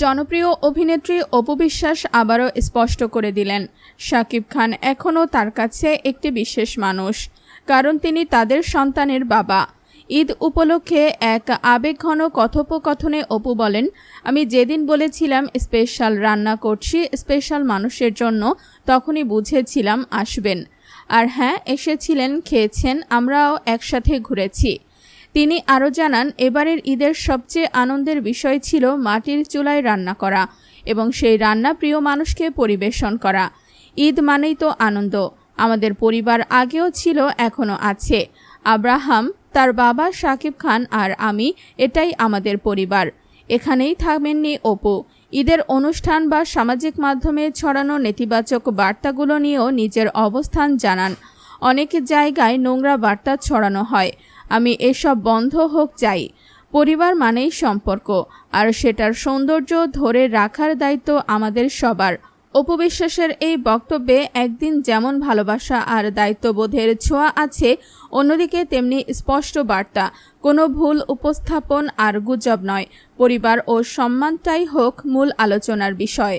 জনপ্রিয় অভিনেত্রী অপু বিশ্বাস আবারও স্পষ্ট করে দিলেন শাকিব খান এখনও তার কাছে একটি বিশেষ মানুষ, কারণ তিনি তাদের সন্তানের বাবা। ঈদ উপলক্ষে এক আবেগঘন কথোপকথনে অপু বলেন, আমি যেদিন বলেছিলাম স্পেশাল রান্না করছি, স্পেশাল মানুষের জন্য, তখনই বুঝেছিলাম আসবেন। আর হ্যাঁ এসেছিলেন, খেয়েছেন, আমরাও একসাথে ঘুরেছি। তিনি আরও জানান, এবারের ঈদের সবচেয়ে আনন্দের বিষয় ছিল মাটির চুলায় রান্না করা এবং সেই রান্না প্রিয় মানুষকে পরিবেশন করা। ঈদ মানেই তো আনন্দ। আমাদের পরিবার আগেও ছিল, এখনও আছে। আব্রাহাম, তার বাবা শাকিব খান আর আমি, এটাই আমাদের পরিবার। এখানেই থাকবেননি অপু। ঈদের অনুষ্ঠান বা সামাজিক মাধ্যমে ছড়ানো নেতিবাচক বার্তাগুলো নিয়েও নিজের অবস্থান জানান। অনেক জায়গায় নোংরা বার্তা ছড়ানো হয়। আমি এসব বন্ধ হোক চাই। পরিবার মানেই সম্পর্ক, আর সেটার সৌন্দর্য ধরে রাখার দায়িত্ব আমাদের সবার। উপবিশ্বাসের এই বক্তব্যে একদিন যেমন ভালোবাসা আর দায়িত্ববোধের ছোঁয়া আছে, অন্যদিকে তেমনি স্পষ্ট বার্তা। কোনো ভুল উপস্থাপন আর গুজব নয়। পরিবার ও সম্মানটাই হোক মূল আলোচনার বিষয়।